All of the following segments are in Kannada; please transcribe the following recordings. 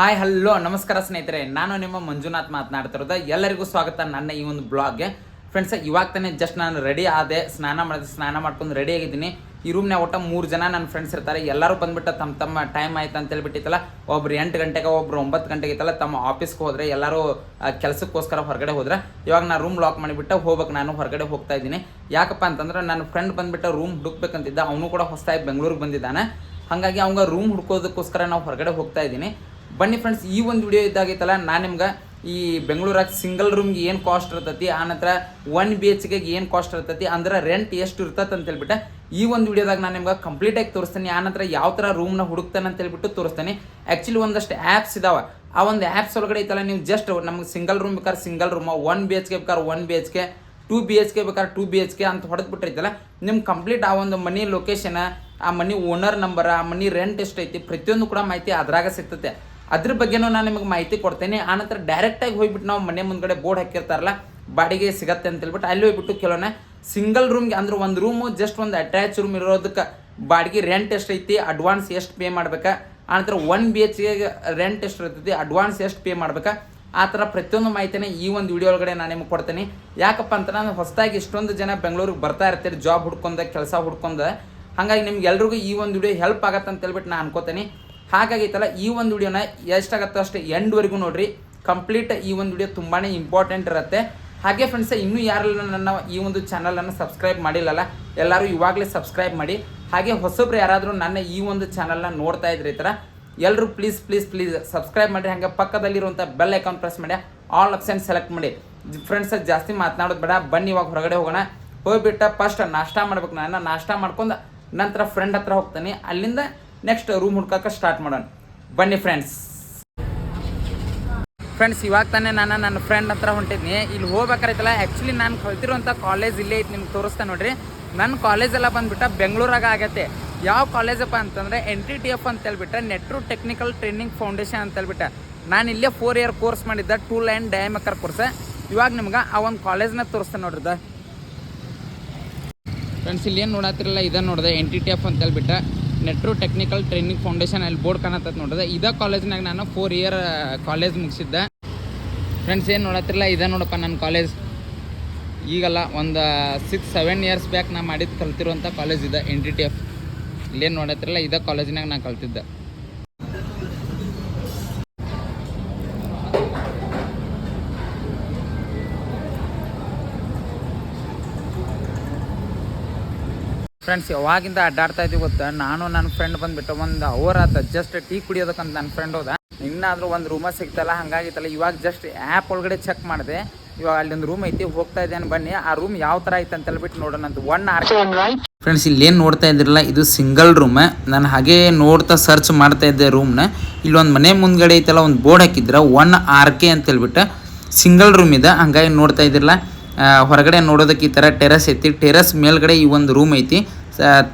ಹಾಯ್, ಹಲೋ, ನಮಸ್ಕಾರ ಸ್ನೇಹಿತರೆ. ನಾನು ನಿಮ್ಮ ಮಂಜುನಾಥ್ ಮಾತನಾಡ್ತಿರೋದು. ಎಲ್ಲರಿಗೂ ಸ್ವಾಗತ ನನ್ನ ಈ ಒಂದು ಬ್ಲಾಗ್ಗೆ. ಫ್ರೆಂಡ್ಸ್ ಇವಾಗ ತಾನೇ ಜಸ್ಟ್ ನಾನು ರೆಡಿ ಆದೆ. ಸ್ನಾನ ಮಾಡಿದೆ, ಸ್ನಾನ ಮಾಡ್ಕೊಂಡು ರೆಡಿ ಆಗಿದ್ದೀನಿ. ಈ ರೂಮ್ನಾಗ ಒಟ್ಟು ಮೂರು ಜನ ನನ್ನ ಫ್ರೆಂಡ್ಸ್ ಇರ್ತಾರೆ. ಎಲ್ಲರೂ ಬಂದ್ಬಿಟ್ಟು ತಮ್ಮ ತಮ್ಮ ಟೈಮ್ ಆಯ್ತು ಅಂತ ಹೇಳ್ಬಿಟ್ಟಿತ್ತಲ್ಲ. ಒಬ್ರು ಎಂಟು ಗಂಟೆಗೆ, ಒಬ್ರು ಒಂಬತ್ತು ಗಂಟೆಗೆ ಇತ್ತಲ್ಲ. ತಮ್ಮ ಆಫೀಸ್ಗೆ ಹೋದ್ರೆ, ಎಲ್ಲರೂ ಕೆಲಸಕ್ಕೋಸ್ಕರ ಹೊರಗಡೆ ಹೋದ್ರೆ, ಇವಾಗ ನಾನು ರೂಮ್ ಲಾಕ್ ಮಾಡಿಬಿಟ್ಟು ಹೋಗ್ಬೇಕು. ನಾನು ಹೊರಗಡೆ ಹೋಗ್ತಾ ಇದ್ದೀನಿ. ಯಾಕಪ್ಪ ಅಂತಂದ್ರೆ ನನ್ನ ಫ್ರೆಂಡ್ ಬಂದ್ಬಿಟ್ಟು ರೂಮ್ ಹುಡುಕ್ಬೇಕಂತಿದ್ದ. ಅವನು ಕೂಡ ಹೊಸದಾಗಿ ಬೆಂಗಳೂರಿಗೆ ಬಂದಿದ್ದಾನೆ. ಹಾಗಾಗಿ ಅವಂಗ ರೂಮ್ ಹುಡ್ಕೋದಕ್ಕೋಸ್ಕರ ನಾವು ಹೊರಗಡೆ ಹೋಗ್ತಾ ಇದ್ದೀನಿ. ಬನ್ನಿ ಫ್ರೆಂಡ್ಸ್ ಈ ಒಂದು ವಿಡಿಯೋ ಇದ್ದಾಗೈತಲ್ಲ ನಾನು ನಿಮ್ಗೆ ಈ ಬೆಂಗಳೂರಾಗ ಸಿಂಗಲ್ ರೂಮ್ಗೆ ಏನು ಕಾಸ್ಟ್ ಇರ್ತೈತಿ ಆನಂತರ ಒನ್ ಬಿ ಎಚ್ ಕೆಗೆ ಏನು ಕಾಸ್ಟ್ ಇರ್ತೈತಿ, ಅಂದ್ರೆ ರೆಂಟ್ ಎಷ್ಟು ಇರ್ತೈತೆ ಅಂತ ಹೇಳ್ಬಿಟ್ಟು ಈ ಒಂದು ವಿಡಿಯೋದಾಗ ನಾನು ನಿಮ್ಗೆ ಕಂಪ್ಲೀಟಾಗಿ ತೋರಿಸ್ತೀನಿ ಆನಂತರ ಯಾವ ಥರ ರೂಮ್ನ ಹುಡುಕ್ತಾನೆ ಅಂತ ಹೇಳ್ಬಿಟ್ಟು ತೋರಿಸ್ತೀನಿ. ಆ್ಯಕ್ಚುಲಿ ಒಂದಷ್ಟು ಆ್ಯಪ್ಸ್ ಇದಾವೆ. ಆ ಒಂದು ಆ್ಯಪ್ಸ್ ಒಳಗಡೆ ಐತಲ್ಲ, ನೀವು ಜಸ್ಟ್ ನಮ್ಗೆ ಸಿಂಗಲ್ ರೂಮ್ ಬೇಕಾದ್ರೆ single room one B H K ಬೇಕಾದ್ರೆ one B H K two B H K ಬೇಕಾದ್ರೆ ಟೂ ಬಿ ಎಚ್ ಕೆ ಅಂತ ಹೊಡೆದು ಬಿಟ್ಟಿರ್ತಲ್ಲ ನಿಮ್ಗೆ ಕಂಪ್ಲೀಟ್ ಆ ಒಂದು ಮನಿ ಲೊಕೇಶನ್ ಆ ಮನಿ ಓನರ್ ನಂಬರ್ ಆ ಮನಿ ರೆಂಟ್ ಎಷ್ಟೈತಿ, ಪ್ರತಿಯೊಂದು ಕೂಡ ಮಾಹಿತಿ ಅದ್ರಾಗ ಸಿಗ್ತದೆ ಅದ್ರ ಬಗ್ಗೆನೂ ನಾನು ನಿಮಗೆ ಮಾಹಿತಿ ಕೊಡ್ತೇನೆ. ಆನಂತರ ಡೈರೆಕ್ಟಾಗಿ ಹೋಗ್ಬಿಟ್ಟು ನಾವು ಮನೆ ಮುಂದ್ಗಡೆ ಬೋರ್ಡ್ ಹಾಕಿರ್ತಾರಲ್ಲ, ಬಾಡಿಗೆ ಸಿಗತ್ತೆ ಅಂತ ಹೇಳ್ಬಿಟ್ಟು ಅಲ್ಲಿ ಹೋಗ್ಬಿಟ್ಟು ಕೆಲವೊಮ್ಮೆ ಸಿಂಗಲ್ ರೂಮ್ಗೆ ಅಂದ್ರೆ ಒಂದು ರೂಮು ಜಸ್ಟ್ ಒಂದು ಅಟ್ಯಾಚ್ ರೂಮ್ ಇರೋದಕ್ಕೆ ಬಾಡಿಗೆ ರೆಂಟ್ ಎಷ್ಟೈತಿ ಅಡ್ವಾನ್ಸ್ ಎಷ್ಟು ಪೇ ಮಾಡ್ಬೇಕಾ? ಆನಂತರ ಒನ್ ಬಿ ಎಚ್ಗೆ ರೆಂಟ್ ಎಷ್ಟು ಇರ್ತೈತಿ ಅಡ್ವಾನ್ಸ್ ಎಷ್ಟು ಪೇ ಮಾಡ್ಬೇಕಾ? ಆ ಥರ ಪ್ರತಿಯೊಂದು ಮಾಹಿತಿನ ಈ ಒಂದು ವಿಡಿಯೋ ಒಳಗಡೆ ನಾನು ನಿಮಗೆ ಕೊಡ್ತೀನಿ. ಯಾಕಪ್ಪ ಅಂತ ನಾನು ಹೊಸದಾಗಿ ಇಷ್ಟೊಂದು ಜನ ಬೆಂಗಳೂರಿಗೆ ಬರ್ತಾ ಇರ್ತೀರಿ ಜಾಬ್ ಹುಡ್ಕೊಂಡ, ಕೆಲಸ ಹುಡ್ಕೊಂಡ. ಹಾಗಾಗಿ ನಿಮ್ಗೆ ಎಲ್ರಿಗೂ ಈ ಒಂದು ವಿಡಿಯೋ ಹೆಲ್ಪ್ ಆಗತ್ತೆ ಅಂತ ಹೇಳ್ಬಿಟ್ಟು ನಾನು ಅನ್ಕೋತೀನಿ. ಹಾಗಾಗೈತಲ್ಲ ಈ ಒಂದು ವಿಡಿಯೋನ ಎಷ್ಟಾಗತ್ತೋ ಅಷ್ಟೇ ಎಂಡ್ವರೆಗೂ ನೋಡ್ರಿ. ಕಂಪ್ಲೀಟ್ ಈ ಒಂದು ವಿಡಿಯೋ ತುಂಬಾ ಇಂಪಾರ್ಟೆಂಟ್ ಇರುತ್ತೆ. ಹಾಗೆ ಫ್ರೆಂಡ್ಸ್ ಇನ್ನೂ ಯಾರೆಲ್ಲ ನನ್ನ ಈ ಒಂದು ಚಾನಲನ್ನು ಸಬ್ಸ್ಕ್ರೈಬ್ ಮಾಡಿಲ್ಲಲ್ಲ, ಎಲ್ಲರೂ ಇವಾಗಲೇ ಸಬ್ಸ್ಕ್ರೈಬ್ ಮಾಡಿ. ಹಾಗೆ ಹೊಸಬ್ರು ಯಾರಾದರೂ ನನ್ನ ಈ ಒಂದು ಚಾನಲ್ನ ನೋಡ್ತಾ ಇದ್ರಿ ಈ ಥರ ಎಲ್ಲರೂ ಪ್ಲೀಸ್ ಪ್ಲೀಸ್ ಪ್ಲೀಸ್ ಸಬ್ಸ್ಕ್ರೈಬ್ ಮಾಡಿ ಹಾಗೆ ಪಕ್ಕದಲ್ಲಿರುವಂಥ ಬೆಲ್ ಐಕಾನ್ ಪ್ರೆಸ್ ಮಾಡಿ ಆಲ್ ಆಪ್ಷನ್ ಸೆಲೆಕ್ಟ್ ಮಾಡಿ. ಫ್ರೆಂಡ್ಸ್ ಜಾಸ್ತಿ ಮಾತನಾಡೋದು ಬೇಡ, ಬನ್ನಿ ಇವಾಗ ಹೊರಗಡೆ ಹೋಗೋಣ. ಹೋಗಿಬಿಟ್ಟ ಫಸ್ಟ್ ನಾಷ್ಟ ಮಾಡ್ಬೇಕು. ನಾನು ನಾಷ್ಟ ಮಾಡ್ಕೊಂಡು ನಂತರ ಫ್ರೆಂಡ್ ಹತ್ರ ಹೋಗ್ತೀನಿ. ಅಲ್ಲಿಂದ ನೆಕ್ಸ್ಟ್ ರೂಮ್ ಹುಡ್ಕಕ್ಕೆ ಸ್ಟಾರ್ಟ್ ಮಾಡೋಣ. ಬನ್ನಿ ಫ್ರೆಂಡ್ಸ್ ಫ್ರೆಂಡ್ಸ್ ಇವಾಗ ತಾನೇ ನಾನು ನನ್ನ ಫ್ರೆಂಡ್ ಹತ್ರ ಹೊಂಟಿದ್ನಿ. ಇಲ್ಲಿ ಹೋಗ್ಬೇಕಾರೈತಲ್ಲ ಆ್ಯಕ್ಚುಲಿ ನಾನು ಕಲ್ತಿರುವಂಥ ಕಾಲೇಜ್ ಇಲ್ಲೇ ಐತೆ ನಿಮ್ಗೆ ತೋರಿಸ್ತಾ ನೋಡ್ರಿ. ನನ್ನ ಕಾಲೇಜ್ ಎಲ್ಲ ಬಂದ್ಬಿಟ್ಟು ಬೆಂಗಳೂರಾಗ ಆಗತ್ತೆ ಯಾವ ಕಾಲೇಜಪ್ಪ ಅಂತಂದ್ರೆ ಎನ್ ಟಿ ಟಿ ಎಫ್ ಅಂತ ಹೇಳ್ಬಿಟ್ರೆ ನೆಟ್ರು ಟೆಕ್ನಿಕಲ್ ಟ್ರೈನಿಂಗ್ ಫೌಂಡೇಶನ್ ಅಂತ ಹೇಳ್ಬಿಟ್ಟು. ನಾನು ಇಲ್ಲೇ ಫೋರ್ ಇಯರ್ ಕೋರ್ಸ್ ಮಾಡಿದ್ದೆ two line die maker course ಇವಾಗ ನಿಮ್ಗೆ ಆ ಒಂದು ಕಾಲೇಜ್ನ ತೋರಿಸ್ತೇನೆ ನೋಡ್ರಿದ ಫ್ರೆಂಡ್ಸ್ ಇಲ್ಲಿ ಏನು ನೋಡತ್ತಿರಲ್ಲ ಇದನ್ನು ನೋಡಿದೆ ಎನ್ ಟಿ ಟಿ ಎಫ್ ಅಂತ ಹೇಳ್ಬಿಟ್ಟು ನೆಟ್ರು ಟೆಕ್ನಿಕಲ್ ಟ್ರೈನಿಂಗ್ ಫೌಂಡೇಶನ್ ಅಲ್ಲಿ ಬೋರ್ಡ್ ಕಾಣತ್ತದ ನೋಡಿದೆ ಇದೇ ಕಾಲೇಜ್ನಾಗ ನಾನು ಫೋರ್ ಇಯರ್ ಕಾಲೇಜ್ ಮುಗಿಸಿದ್ದೆ. ಫ್ರೆಂಡ್ಸ್ ಏನು ನೋಡತ್ತಿರಲ್ಲ, ಇದೇ ನೋಡಪ್ಪ ನನ್ನ ಕಾಲೇಜ್ ಈಗಲ್ಲ ಒಂದು ಸಿಕ್ಸ್ ಸೆವೆನ್ ಇಯರ್ಸ್ ಬ್ಯಾಕ್ ನಾ ಮಾಡಿದ್ದು ಕಲ್ತಿರುವಂಥ ಕಾಲೇಜ್ ಇದೆ ಎನ್ ಡಿ ಟಿ ಎಫ್ ಇಲ್ಲೇನು ನೋಡತ್ತಿರಲ್ಲ, ಇದೇ ಕಾಲೇಜಿನಾಗ ನಾನು ಕಲ್ತಿದ್ದೆ. ಫ್ರೆಂಡ್ಸ್ ಯಾವಾಗಿಂದ ಅಡ್ಡಾಡ್ತಾ ಇದ್ದೀವಿ ಗೊತ್ತಾ? ನಾನು ನನ್ನ ಫ್ರೆಂಡ್ ಬಂದ್ಬಿಟ್ಟು ಒಂದು ಅವರ್ ಆತ ಜಸ್ಟ್ ಟೀ ಕುಡಿಯೋದಕ್ಕಂತ ನನ್ನ ಫ್ರೆಂಡ್ ಹೋದ. ಇನ್ನಾದ್ರೂ ಒಂದು ರೂಮ ಸಿಗ್ತಲ್ಲ ಹಂಗಾಗಿತ್ತಲ್ಲ ಇವಾಗ ಜಸ್ಟ್ ಆ್ಯಪ್ ಒಳಗಡೆ ಚೆಕ್ ಮಾಡಿದೆ. ಇವಾಗ ಅಲ್ಲಿ ಒಂದು ರೂಮ್ ಐತಿ ಹೋಗ್ತಾ ಇದ್ದೇನೆ ಬನ್ನಿ ಆ ರೂಮ್ ಯಾವ ಥರ ಐತೆ ಅಂತ ಹೇಳ್ಬಿಟ್ಟು ನೋಡೋಣ ಅಂತ. ಒನ್ ಆರ್ ಫ್ರೆಂಡ್ಸ್ ಇಲ್ಲಿ ಏನು ನೋಡ್ತಾ ಇದ್ರಲ್ಲ ಇದು ಸಿಂಗಲ್ ರೂಮ್ ನಾನು ಹಾಗೆ ನೋಡ್ತಾ ಸರ್ಚ್ ಮಾಡ್ತಾ ಇದ್ದೆ ರೂಮ್ನ ಇಲ್ಲೊಂದು ಮನೆ ಮುಂದ್ಗಡೆ ಐತಲ್ಲ ಒಂದು ಬೋರ್ಡ್ ಹಾಕಿದ್ರ ಒನ್ ಆರ್ ಕೆ ಅಂತ ಹೇಳ್ಬಿಟ್ಟು ಸಿಂಗಲ್ ರೂಮ್ ಇದೆ. ಹಂಗಾಗಿ ನೋಡ್ತಾ ಇದ್ದಿರಲ್ಲ ಹೊರಗಡೆ ನೋಡೋದಕ್ಕೆ ಈ ಥರ ಟೆರಸ್ ಐತಿ. ಟೆರಸ್ ಮೇಲ್ಗಡೆ ಈ ಒಂದು ರೂಮ್ ಐತಿ.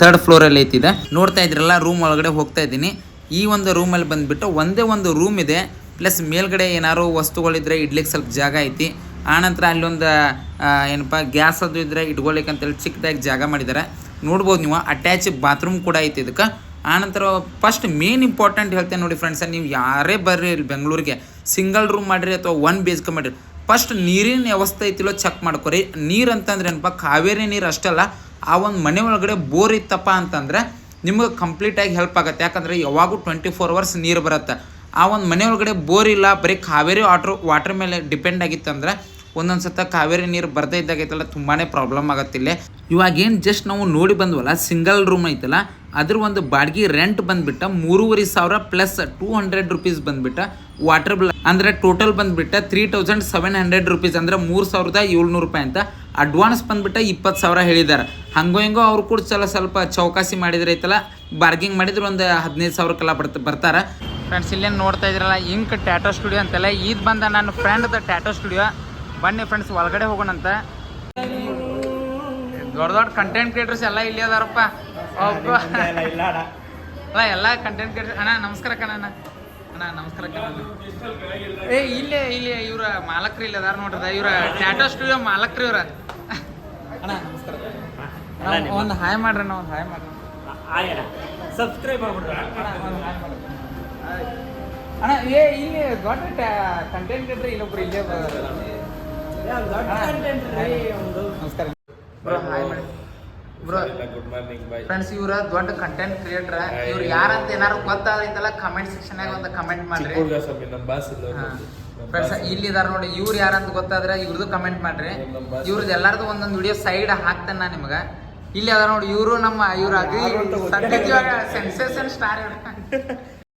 ಥರ್ಡ್ ಫ್ಲೋರಲ್ಲಿ ಐತಿದೆ. ನೋಡ್ತಾ ಇದ್ರಲ್ಲ ರೂಮ್ ಒಳಗಡೆ ಹೋಗ್ತಾ ಇದ್ದೀನಿ. ಈ ಒಂದು ರೂಮಲ್ಲಿ ಬಂದ್ಬಿಟ್ಟು ಒಂದೇ ಒಂದು ರೂಮ್ ಇದೆ. ಪ್ಲಸ್ ಮೇಲ್ಗಡೆ ಏನಾರು ವಸ್ತುಗಳಿದ್ರೆ ಇಡ್ಲಿಕ್ಕೆ ಸ್ವಲ್ಪ ಜಾಗ ಐತಿ. ಆನಂತರ ಅಲ್ಲೊಂದು ಏನಪ್ಪ, ಗ್ಯಾಸ್ ಅದು ಇದ್ರೆ ಇಟ್ಕೊಳಿಕ್ಕೆ ಅಂತೇಳಿ ಚಿಕ್ಕದಾಗಿ ಜಾಗ ಮಾಡಿದ್ದಾರೆ ನೋಡ್ಬೋದು ನೀವು ಅಟ್ಯಾಚ್ ಬಾತ್ರೂಮ್ ಕೂಡ ಐತಿ ಇದಕ್ಕೆ. ಆನಂತರ ಫಸ್ಟ್ ಮೇನ್ ಇಂಪಾರ್ಟೆಂಟ್ ಹೇಳ್ತೇನೆ ನೋಡಿ ಫ್ರೆಂಡ್ಸ್ ನೀವು ಯಾರೇ ಬರ್ರಿ ಇಲ್ಲಿ ಬೆಂಗಳೂರಿಗೆ. ಸಿಂಗಲ್ ರೂಮ್ ಮಾಡಿರಿ ಅಥವಾ ಒನ್ ಬಿ ಎಚ್ ಕೆ ಮಾಡಿರಿ. ಫಸ್ಟ್ ನೀರಿನ ವ್ಯವಸ್ಥೆ ಐತಿಲೋ ಚೆಕ್ ಮಾಡ್ಕೊರಿ. ನೀರು ಅಂತಂದ್ರೆ ಏನಪ್ಪ, ಕಾವೇರಿ ನೀರು ಅಷ್ಟಲ್ಲ ಆ ಒಂದು ಮನೆ ಒಳಗಡೆ ಬೋರ್ ಇತ್ತಪ್ಪ ಅಂತಂದ್ರೆ ನಿಮಗೆ ಕಂಪ್ಲೀಟಾಗಿ ಹೆಲ್ಪ್ ಆಗುತ್ತೆ. ಯಾಕಂದ್ರೆ ಯಾವಾಗೂ ಟ್ವೆಂಟಿ ಫೋರ್ ಅವರ್ಸ್ ನೀರು ಬರುತ್ತೆ. ಆ ಒಂದು ಮನೆ ಒಳಗಡೆ ಬೋರ್ ಇಲ್ಲ, ಬರೀ ಕಾವೇರಿ ವಾಟ್ರ್ ವಾಟ್ರ್ ಮೇಲೆ ಡಿಪೆಂಡ್ ಆಗಿತ್ತಂದ್ರೆ ಒಂದೊಂದು ಸತ ಕಾವೇರಿ ನೀರು ಬರ್ತಾ ಇದ್ದಾಗೈತಲ್ಲ ತುಂಬಾ ಪ್ರಾಬ್ಲಮ್ ಆಗತ್ತಿಲ್ಲ ಇವಾಗ ಏನು ಜಸ್ಟ್ ನಾವು ನೋಡಿ ಬಂದ್ವಲ್ಲ ಸಿಂಗಲ್ ರೂಮ್ ಐತಲ್ಲ, ಅದ್ರ ಒಂದು ಬಾಡಿಗೆ ರೆಂಟ್ ಬಂದ್ಬಿಟ್ಟು ಮೂರುವರೆ ಸಾವಿರ ಪ್ಲಸ್ ಟೂ ಹಂಡ್ರೆಡ್ ರುಪೀಸ್ ಬಂದ್ಬಿಟ್ಟು ವಾಟರ್ ಬಿಲ್ ಅಂದರೆ ಟೋಟಲ್ ಬಂದ್ಬಿಟ್ಟು three thousand seven hundred rupees ಅಂದ್ರೆ ಮೂರು ಸಾವಿರದ ಏಳ್ನೂರು ರೂಪಾಯಿ ಅಂತ ಅಡ್ವಾನ್ಸ್ ಬಂದ್ಬಿಟ್ಟು ಇಪ್ಪತ್ತು ಸಾವಿರ ಹೇಳಿದ್ದಾರೆ. ಹಂಗೋ ಹಿಂಗೋ ಅವ್ರು ಕೂಡ ಚಲ ಸ್ವಲ್ಪ ಚೌಕಾಸಿ ಮಾಡಿದ್ರೆ ಐತಲ್ಲ ಬಾರ್ಗಿಂಗ್ ಮಾಡಿದ್ರು ಒಂದು ಹದಿನೈದು ಸಾವಿರಕ್ಕೆಲ್ಲ ಬರ್ತ, ಬರ್ತಾರೆ. ಫ್ರೆಂಡ್ಸ್ ಇಲ್ಲೇನು ನೋಡ್ತಾ ಇದ್ರಲ್ಲ ಇಂಕ್ ಟ್ಯಾಟೋ ಸ್ಟುಡಿಯೋ ಅಂತೆಲ್ಲ ಇದು ಬಂದ ನನ್ನ ಫ್ರೆಂಡ್ದ ಟ್ಯಾಟೋ ಸ್ಟುಡಿಯೋ ಬನ್ನಿ ಫ್ರೆಂಡ್ಸ್ ಒಳಗಡೆ ಹೋಗೋಣಂತ ದೊಡ್ಡ ದೊಡ್ಡ ಕಂಟೆಂಟ್ ಕ್ರಿಯೇಟರ್ಸ್ ಎಲ್ಲ ಇಲ್ಲಿ ಅದಾರಪ್ಪ. ಅಲ್ಲ, ಎಲ್ಲ ಕಂಟೆಂಟ್ ಕ್ರಿಯೇಟರ್ ಅಣ್ಣ, ನಮಸ್ಕಾರ ಕಣ ಅಣ್ಣ, ನಮಸ್ಕಾರ ಏ, ಇಲ್ಲೇ, ಇಲ್ಲಿ ಇವ್ರ ಮಾಲಕ್ರಿ ಇಲ್ಲಿ ಅದಾರ ನೋಡ್ರದ ಇವ್ರ ಟ್ಯಾಟೋ ಸ್ಟುಡಿಯೋ ಮಾಲಕ್ರಿ ಇವ್ರ. ಅಣ್ಣ ನಮಸ್ಕಾರ. ಒಂದು ಹಾಯ್ ಮಾಡ್ರಿ ಅಣ್ಣ ಒಂದು ಹಾಯ್ ಮಾಡ್ರಿ. ಆಯ್ನ ಸಬ್ಸ್ಕ್ರೈಬ್ ಆಗ್ಬಿಡ್ರಿ. ಅಣ್ಣ ಹಾಯ್ ಅಣ್ಣ ಏ ಇಲ್ಲಿ ದೊಡ್ಡ ಕಂಟೆಂಟ್ ಇದ್ರೆ ಇಲ್ಲೊಬ್ರು ಇಲ್ಲೇ ನಮಸ್ಕಾರ. ಬ್ರೋ ಹಾಯ್ ಮಾಡಿ bro good morning bye friends ಇವ್ರ ದೊಡ್ಡ ಕಂಟೆಂಟ್ ಕ್ರಿಯೇಟರ್ ಇವ್ರು ಯಾರಂತ ಏನಾರು ಗೊತ್ತಾಗೈತಲ್ಲ ಕಮೆಂಟ್ ಸೆಕ್ಷನ್ ಒಂದು ಕಮೆಂಟ್ ಮಾಡ್ರಿ. ನಮ್ಮ ಬಾಸ್ ಇಲ್ಲ ಫ್ರೆಂಡ್ಸ್ ಇಲ್ಲಿ ಇದಾರ ನೋಡಿ ಇವ್ರು ಯಾರಂತ ಗೊತ್ತಾದ್ರೆ ಇವ್ರದ್ದು ಕಮೆಂಟ್ ಮಾಡ್ರಿ. ಇವ್ರದ್ದು ಎಲ್ಲಾರ್ದು ಒಂದೊಂದು ವಿಡಿಯೋ ಸೈಡ್ ಹಾಕ್ತೇನೆ ನಾ ನಿಮ್ಗೆ. ಇಲ್ಲಿ ಅದಾರ ನೋಡಿ ಇವರು ನಮ್ಮ ಇವ್ರ ಅಗ್ರಿ ಸೆನ್ಸೇಷನ್ ಸ್ಟಾರ್